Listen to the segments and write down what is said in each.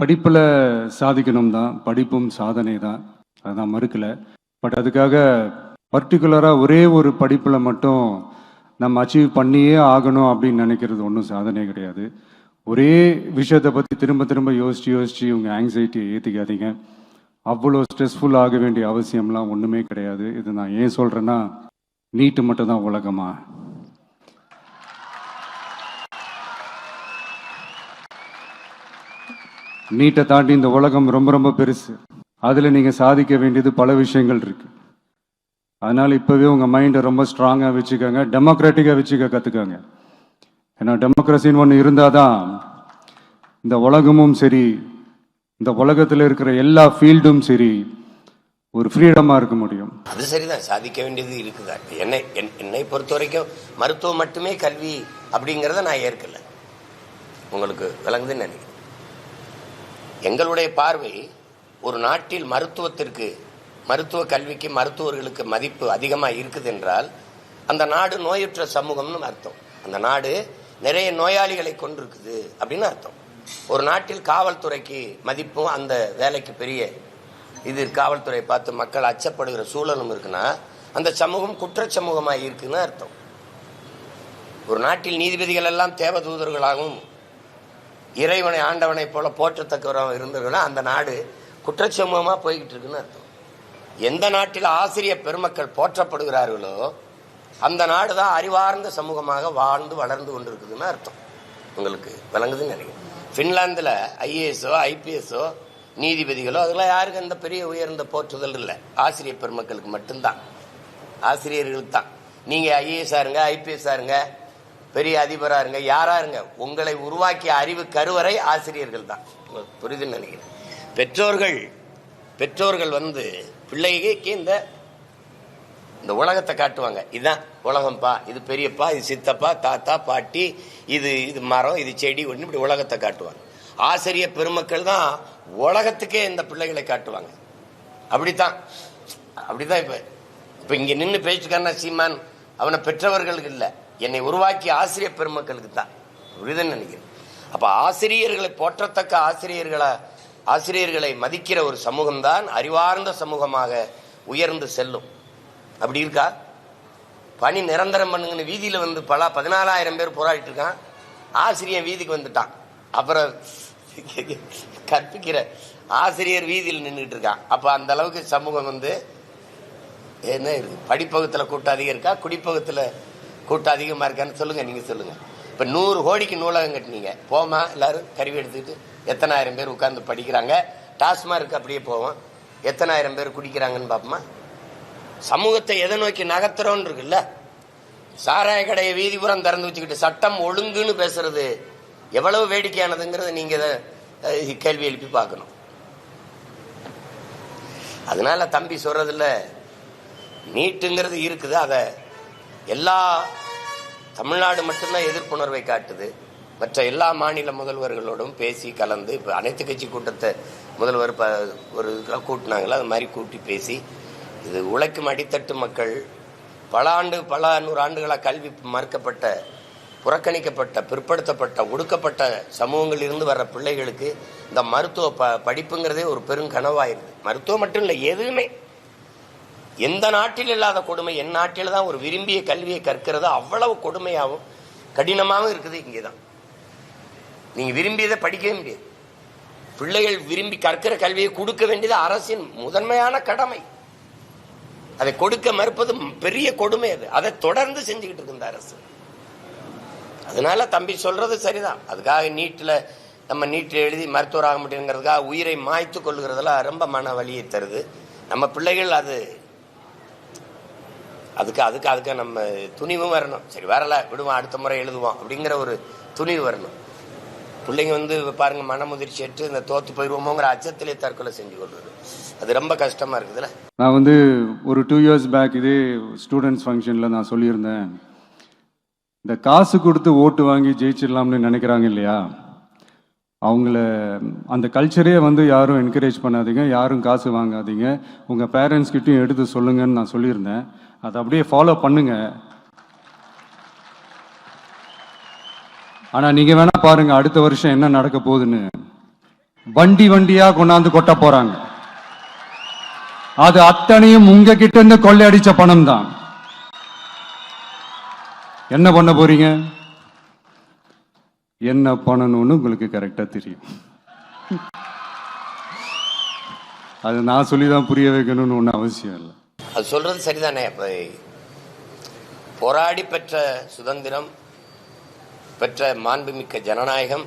படிப்பில் சாதிக்கணும் தான் படிப்பும் சாதனை தான் அதுதான் மறுக்கலை. பட் அதுக்காக பர்டிகுலராக ஒரே ஒரு படிப்பில் மட்டும் நம்ம அச்சீவ் பண்ணியே ஆகணும் அப்படின்னு நினைக்கிறது ஒன்றும் சாதனை கிடையாது. ஒரே விஷயத்தை பற்றி திரும்ப திரும்ப யோசித்து யோசித்து உங்கள் ஆங்ஸைட்டியை ஏற்றிக்காதீங்க அவ்வளோ ஸ்ட்ரெஸ்ஃபுல் ஆக வேண்டிய அவசியம்லாம் ஒன்றுமே கிடையாது. இது நான் ஏன் சொல்கிறேன்னா நீட்டு மட்டும் தான் உலகமாக நீட்டை தாண்டி இந்த உலகம் ரொம்ப ரொம்ப பெருசு. அதில் நீங்கள் சாதிக்க வேண்டியது பல விஷயங்கள் இருக்குது அதனால் இப்போவே உங்கள் மைண்டை ரொம்ப ஸ்ட்ராங்காக வச்சுக்கோங்க. டெமோக்ராட்டிக்காக வச்சுக்க கற்றுக்கோங்க ஏன்னா டெமோக்ரஸின்னு ஒன்று இருந்தால் தான் இந்த உலகமும் சரி இந்த உலகத்தில் இருக்கிற எல்லா ஃபீல்டும் சரி ஒரு ஃப்ரீடமாக இருக்க முடியும். அது சரிதான். சாதிக்க வேண்டியது இருக்குதா? என்னை என்- என்னை பொறுத்த வரைக்கும் மருத்துவம் மட்டுமே கல்வி அப்படிங்கிறத நான் ஏற்கலை. உங்களுக்கு விளங்குதுன்னு நினைக்கிறேன். எங்களுடைய பார்வை ஒரு நாட்டில் மருத்துவத்திற்கு மருத்துவ கல்விக்கு மருத்துவர்களுக்கு மதிப்பு அதிகமாக இருக்குது என்றால் அந்த நாடு நோயுற்ற சமூகம்னு அர்த்தம். அந்த நாடு நிறைய நோயாளிகளை கொண்டிருக்குது அப்படின்னு அர்த்தம். ஒரு நாட்டில் காவல்துறைக்கு மதிப்பும் அந்த வேலைக்கு பெரிய இது காவல்துறை பார்த்து மக்கள் அச்சப்படுகிற சூழலும் இருக்குன்னா அந்த சமூகம் குற்ற சமூகமாக இருக்குன்னு அர்த்தம். ஒரு நாட்டில் நீதிபதிகள் எல்லாம் தேவதூதர்களாகவும் இறைவனை ஆண்டவனை போல போற்றத்தக்கவராக இருந்தவர்களா அந்த நாடு குற்றச்சமூகமாக போய்கிட்டு இருக்குன்னு அர்த்தம். எந்த நாட்டில் ஆசிரியர் பெருமக்கள் போற்றப்படுகிறார்களோ அந்த நாடு தான் அறிவார்ந்த சமூகமாக வாழ்ந்து வளர்ந்து கொண்டிருக்குதுன்னு அர்த்தம். உங்களுக்கு விளங்குதுன்னு நினைக்கிறேன். ஃபின்லாந்தில் ஐஏஎஸோ ஐபிஎஸ்ஓ நீதிபதிகளோ அதெல்லாம் யாருக்கும் அந்த பெரிய உயர்ந்த போற்றுதல் இல்லை. ஆசிரியர் பெருமக்களுக்கு மட்டும்தான். ஆசிரியர்களுக்கு தான். நீங்கள் ஐஏஎஸ்ஸாக இருங்க பெரிய அதிபராக இருங்க யாராக இருங்க உங்களை உருவாக்கிய அறிவு கருவறை ஆசிரியர்கள் தான். புரிதுன்னு நினைக்கிறேன். பெற்றோர்கள் பெற்றோர்கள் வந்து பிள்ளைக்கு இந்த இந்த உலகத்தை காட்டுவாங்க. இதுதான் உலகம்ப்பா இது பெரியப்பா இது சித்தப்பா தாத்தா பாட்டி இது இது மரம் இது செடி ஒன்று இப்படி உலகத்தை காட்டுவாங்க. ஆசிரியர் பெருமக்கள் தான் உலகத்துக்கே இந்த பிள்ளைகளை காட்டுவாங்க. அப்படித்தான். அப்படிதான் இப்போ இப்போ இங்கே நின்று பேச்சுக்கான சீமான்? அவனை பெற்றவர்களுக்கு இல்லை. என்னை உருவாக்கிய ஆசிரியர் பெருமக்களுக்கு தான். புரியுதுன்னு நினைக்கிறேன். அப்ப ஆசிரியர்களை போற்றத்தக்க ஆசிரியர்களை ஆசிரியர்களை மதிக்கிற ஒரு சமூகம்தான் அறிவார்ந்த சமூகமாக உயர்ந்து செல்லும். அப்படி இருக்கா? பணி நிரந்தரம் பண்ணுங்கன்னு வீதியில் வந்து பல பதினாலாயிரம் பேர் போராடிட்டு இருக்கான். ஆசிரியர் வீதிக்கு வந்துட்டான். அப்புறம் கற்பிக்கிற ஆசிரியர் வீதியில் நின்றுட்டு இருக்கான். அப்போ அந்த அளவுக்கு சமூகம் வந்து என்ன இருக்கு? படிப்பகத்துல கூட்டம் அதிகம் இருக்கா? குடிப்பகத்துல கூட்டம் அதிகமாக இருக்கான்னு சொல்லுங்கள் நீங்கள் சொல்லுங்கள் இப்போ நூறு கோடிக்கு நூலகம் கட்டினீங்க. போமா எல்லாரும் கருவி எடுத்துக்கிட்டு எத்தனாயிரம் பேர் உட்காந்து படிக்கிறாங்க. டாஸ்மார்க் அப்படியே போவோம். எத்தனாயிரம் பேர் குடிக்கிறாங்கன்னு பார்ப்போமா சமூகத்தை எதை நோக்கி நகர்த்துறோன்னு இருக்குல்ல? சாராய கடையை வீதிபுறம் திறந்து வச்சுக்கிட்டு சட்டம் ஒழுங்குன்னு பேசுறது எவ்வளவு வேடிக்கையானதுங்கிறத நீங்க இதை, கேள்வி எழுப்பி பார்க்கணும். அதனால தம்பி சொல்றதுல நீட்டுங்கிறது இருக்குது அதை எல்லா தமிழ்நாடு மட்டும்தான் எதிர்ப்புணர்வை காட்டுது. மற்ற எல்லா மாநில முதல்வர்களோடும் பேசி கலந்து இப்போ அனைத்து கட்சி கூட்டத்தை முதல்வர் ப ஒரு இதுக்கெல்லாம் கூட்டினாங்களோ அது மாதிரி கூட்டி பேசி இது உழைக்கும் அடித்தட்டு மக்கள் பல ஆண்டு பல நூறு ஆண்டுகளாக கல்வி மறுக்கப்பட்ட புறக்கணிக்கப்பட்ட பிற்படுத்தப்பட்ட ஒடுக்கப்பட்ட சமூகங்களில் இருந்து வர்ற பிள்ளைகளுக்கு இந்த மருத்துவ ப படிப்புங்கிறதே ஒரு பெருங்கனவாயிருது மருத்துவம் மட்டும் இல்லை எதுவுமே. எந்த நாட்டில் இல்லாத கொடுமை என் நாட்டில் தான் ஒரு விரும்பிய கல்வியை கற்கிறது அவ்வளவு கொடுமையாகவும் கடினமாகவும் இருக்குது இங்கே தான். நீங்கள் விரும்பியதை படிக்கவே முடியாது. பிள்ளைகள் விரும்பி கற்கிற கல்வியை கொடுக்க வேண்டியது அரசின் முதன்மையான கடமை. அதை கொடுக்க மறுப்பது பெரிய கொடுமை அது. அதை தொடர்ந்து செஞ்சுக்கிட்டு இருக்கு இந்த அரசு. அதனால தம்பி சொல்றது சரிதான். அதுக்காக நீட்டில் நம்ம நீட்டில் எழுதி மருத்துவர் ஆக முடியுங்கிறதுக்காக உயிரை மாய்த்து கொள்ளுகிறதெல்லாம் ரொம்ப மன வலியை தருது. நம்ம பிள்ளைகள் அது அதுக்கு அதுக்கு அதுக்கு நம்ம துணிவும் வரணும். சரி வரல விடுவோம் அடுத்த முறை எழுதுவோம் அப்படிங்கிற ஒரு துணிவு வரணும். பிள்ளைங்க வந்து பாருங்க மனமுதிர்ச்சி எட்டு இந்த தோத்து போயிடுவோமோங்கிற அச்சத்திலே தற்கொலை செஞ்சு கொள்வது. அது ரொம்ப கஷ்டமா இருக்குதுல்ல நான் வந்து ஒரு டூ இயர்ஸ் பேக் இதே ஸ்டூடெண்ட்ஸ் ஃபங்க்ஷனில் நான் சொல்லியிருந்தேன். இந்த காசு கொடுத்து ஓட்டு வாங்கி ஜெயிச்சிடலாம்னு நினைக்கிறாங்க இல்லையா? அவங்கள அந்த கல்ச்சரே வந்து யாரும் என்கரேஜ் பண்ணாதீங்க யாரும் காசு வாங்காதீங்க. உங்கள் பேரண்ட்ஸ்கிட்டையும் எடுத்து சொல்லுங்கன்னு நான் சொல்லியிருந்தேன். அதை அப்படியே ஃபாலோ பண்ணுங்க. ஆனால் நீங்கள் வேணால் பாருங்கள் அடுத்த வருஷம் என்ன நடக்க போகுதுன்னு. வண்டி வண்டியா கொண்டாந்து கொட்ட போறாங்க. அது அத்தனையும் உங்ககிட்ட இருந்து கொள்ளையடிச்ச பணம் தான் என்ன பண்ண போறீங்க? என்ன பண்ணணும்னு உங்களுக்கு கரெக்டாக தெரியும். அது நான் சொல்லி தான் புரிய வைக்கணும்னு ஒன்றும் அவசியம் இல்லை. அது சொல்றது சரிதானே? அப்போ போராடி பெற்ற சுதந்திரம் பெற்ற மாண்புமிக்க ஜனநாயகம்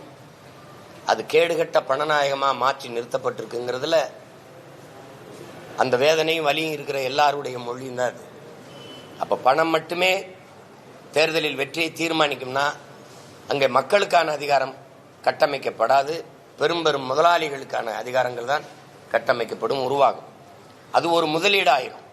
அது கேடுகட்ட பணநாயகமாக மாற்றி நிறுத்தப்பட்டிருக்குங்கிறதுல அந்த வேதனையும் வலியும் இருக்கிற எல்லாருடைய மொழியும் தான் அது. அப்போ பணம் மட்டுமே தேர்தலில் வெற்றியை தீர்மானிக்கும்னா அங்கே மக்களுக்கான அதிகாரம் கட்டமைக்கப்படாது பெரும் பெரும் முதலாளிகளுக்கான அதிகாரங்கள் தான் கட்டமைக்கப்படும் உருவாகும். அது ஒரு முதலீடாயிரும்.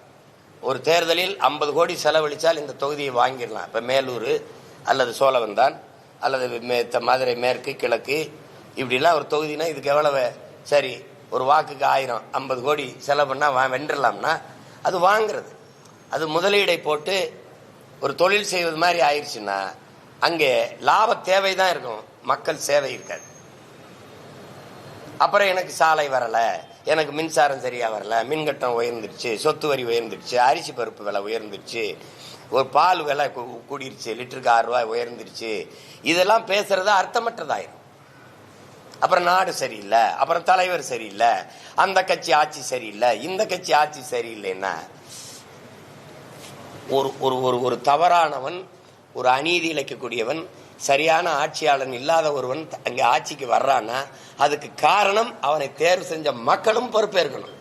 ஒரு தேர்தலில் ஐம்பது கோடி செலவழித்தால் இந்த தொகுதியை வாங்கிடலாம். இப்போ மேலூர் அல்லது சோழவந்தான் அல்லது மே- த- மதுரை மேற்கு கிழக்கு இப்படிலாம் ஒரு தொகுதினா இதுக்கு எவ்வளவு? சரி ஒரு வாக்குக்கு ஆயிரம் ஐம்பது கோடி செலவு பண்ணால் வா வென்றலாம்னா அது வாங்கிறது. அது முதலீடை போட்டு ஒரு தொழில் செய்வது மாதிரி ஆயிடுச்சுன்னா அங்கே லாப தேவை தான் இருக்கும். மக்கள் சேவை இருக்காது. அப்புறம் எனக்கு சாலை வரலை. எனக்கு மின்சாரம் சரியா வரல மின்கட்டம் உயர்ந்துருச்சு சொத்து வரி உயர்ந்துருச்சு அரிசி பருப்பு விலை உயர்ந்துருச்சு ஒரு பால் விலை கூடிருச்சு லிட்டருக்கு ஆறு ரூபாய் உயர்ந்துருச்சு இதெல்லாம் பேசுறது அர்த்தமற்றதாயிரும். அப்புறம் நாடு சரியில்லை அப்புறம் தலைவர் சரியில்லை அந்த கட்சி ஆட்சி சரியில்லை இந்த கட்சி ஆட்சி சரியில்லைன்னா ஒரு ஒரு ஒரு ஒரு தவறானவன் ஒரு அநீதி இழைக்கக்கூடியவன் சரியான ஆட்சியாளன் இல்லாத ஒருவன் அங்கே ஆட்சிக்கு வர்றான்னா அதுக்கு காரணம் அவனை தேர்வு செஞ்ச மக்களும் பொறுப்பேற்கணும்.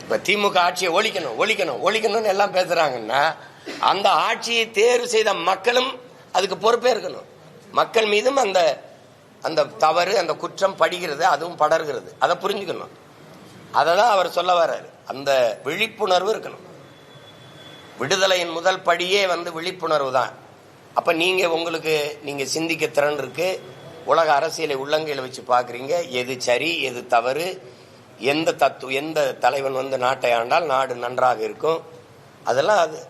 இப்ப திமுக ஆட்சியை ஒழிக்கணும் ஒழிக்கணும் ஒழிக்கணும்னு எல்லாம் பேசுறாங்கன்னா அந்த ஆட்சியை தேர்வு செய்த மக்களும் அதுக்கு பொறுப்பேற்கணும். மக்கள் மீதும் அந்த அந்த தவறு அந்த குற்றம் படுகிறது அதுவும் படர்கிறது. அதை புரிஞ்சுக்கணும். அதை தான் அவர் சொல்ல வர்றாரு. அந்த விழிப்புணர்வு இருக்கணும். விடுதலையின் முதல் படியே வந்து விழிப்புணர்வு தான். அப்ப நீங்க உங்களுக்கு நீங்க சிந்திக்க திறன் இருக்கு. உலக அரசியலை உள்ளங்கையில் வச்சு பாக்குறீங்க. எது சரி எது தவறு எந்த தத்து எந்த தலைவன் வந்து நாட்டை ஆண்டால் நாடு நன்றாக இருக்கும். அதெல்லாம் அது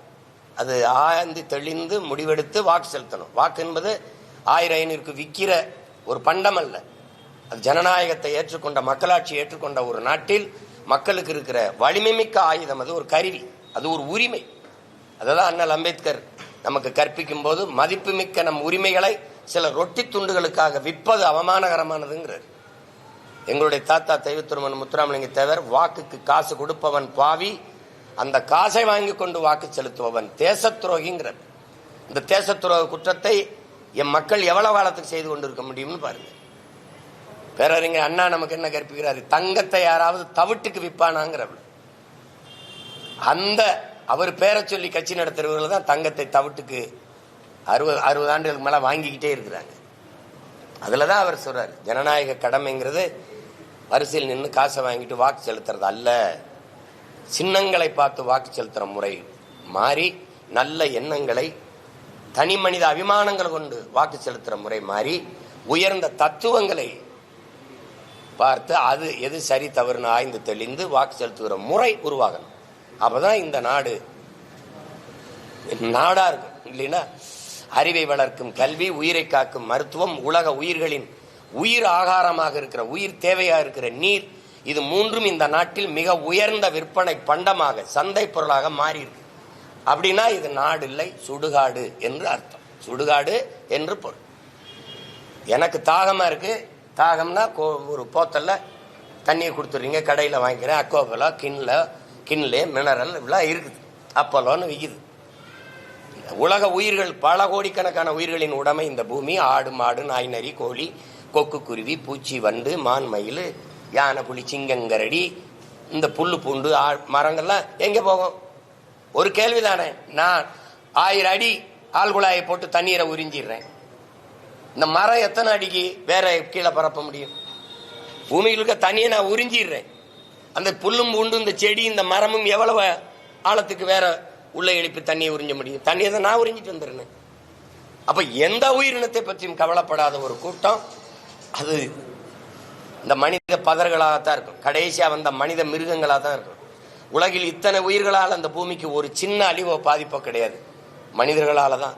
அது ஆய்ந்து தெளிந்து முடிவெடுத்து வாக்கு செலுத்தணும். வாக்கு என்பது ஆயிரம் ஐநூறுக்கு விற்கிற ஒரு பண்டம் அல்ல. அது ஜனநாயகத்தை ஏற்றுக்கொண்ட மக்களாட்சி ஏற்றுக்கொண்ட ஒரு நாட்டில் மக்களுக்கு இருக்கிற வலிமை மிக்க ஆயுதம். அது ஒரு கருவி. அது ஒரு உரிமை. அததான் அண்ணல் அம்பேத்கர் நமக்கு கற்பிக்கும் போது மதிப்புமிக்க நம் உரிமைகளை சில ரொட்டி துண்டுகளுக்காக விற்பது அவமானகரமானதுங்கிறார். எங்களுடைய தாத்தா தெய்வத்திருமன் முத்துராமலிங்க தேவர் வாக்குக்கு காசு கொடுப்பவன் பாவி அந்த காசை வாங்கி கொண்டு வாக்கு செலுத்துபவன் தேச துரோகிங்கிறார். இந்த தேச துரோக குற்றத்தை என் மக்கள் எவ்வளவு காலத்துக்கு செய்து கொண்டிருக்க முடியும்னு பாருங்க. பேரறிஞர் அண்ணா நமக்கு என்ன கற்பிக்கிறாரு? தங்கத்தை யாராவது தவிட்டுக்கு விற்பானாங்கிறவர். அந்த அவர் பேரை சொல்லி கட்சி நடத்துறவர்கள் தான் தங்கத்தை தவிட்டுக்கு அறுபது அறுபது ஆண்டுகளுக்கு மேலே வாங்கிக்கிட்டே இருக்கிறாங்க. அதில் தான் அவர் சொல்கிறார் ஜனநாயக கடமைங்கிறது வரிசையில் நின்று காசை வாங்கிட்டு வாக்கு செலுத்துறது அல்ல. சின்னங்களை பார்த்து வாக்கு செலுத்துகிற முறை மாறி நல்ல எண்ணங்களை தனி மனித அபிமானங்கள் கொண்டு வாக்கு செலுத்துகிற முறை மாறி உயர்ந்த தத்துவங்களை பார்த்து அது எது சரி தவறுன்னு ஆய்ந்து தெளிந்து வாக்கு செலுத்துகிற முறை உருவாகணும். அப்பதான் இந்த நாடு. நாடா இருக்கும் இல்லைன்னா அறிவை வளர்க்கும் கல்வி உயிரை காக்கும் மருத்துவம் உலக உயிர்களின் உயிர் ஆகாரமாக இருக்கிற உயிர் தேவையா இருக்கிற நீர் இது மூன்றும் இந்த நாட்டில் மிக உயர்ந்த விற்பனை பண்டமாக சந்தை பொருளாக மாறி இருக்கு அப்படின்னா இது நாடு இல்லை சுடுகாடு என்று அர்த்தம். சுடுகாடு என்று பொருள். எனக்கு தாகமா இருக்கு. தாகம்னா கோ- ஒரு போத்தல்ல தண்ணியை கொடுத்துறீங்க கடையில் வாங்கிக்கிறேன் அக்கோபலோ கிண்ல கிண்லே மினரல் இப்படிலாம் இருக்குது. அப்பலோன்னு விற்கிது உலக உயிர்கள் பல கோடிக்கணக்கான உயிர்களின் உடமை இந்த பூமி. ஆடு மாடு நாய் நரி கோழி கொக்கு குருவி பூச்சி வண்டு மான் மயில் யானை புலி சிங்கங்கரடி இந்த புல்லு பூண்டு ஆ- மரங்கள்லாம் எங்கே போகும்? ஒரு கேள்வி தானே நான் ஆயிரம் அடி ஆழ்குழாயை போட்டு தண்ணீரை உறிஞ்சிடுறேன். இந்த மரம் எத்தனை அடிக்கு? வேற கீழே பரப்ப முடியும். பூமியில் இருக்க தண்ணியை நான் உறிஞ்சிடுறேன். அந்த புல்லும் பூண்டு இந்த செடி இந்த மரமும் எவ்வளவு ஆழத்துக்கு வேற உள்ள எழுப்பி தண்ணியை உறிஞ்ச முடியும்? தண்ணியை தான் நான் உறிஞ்சிட்டு வந்துடுறேன். அப்ப எந்த உயிரினத்தை பற்றியும் கவலைப்படாத ஒரு கூட்டம். அது இந்த மனித பதர்களாகத்தான் இருக்கும். கடைசியாக வந்த மனித மிருகங்களாக தான் இருக்கும். உலகில் இத்தனை உயிர்களால் அந்த பூமிக்கு ஒரு சின்ன அழிவோ பாதிப்போ கிடையாது. மனிதர்களால் தான்.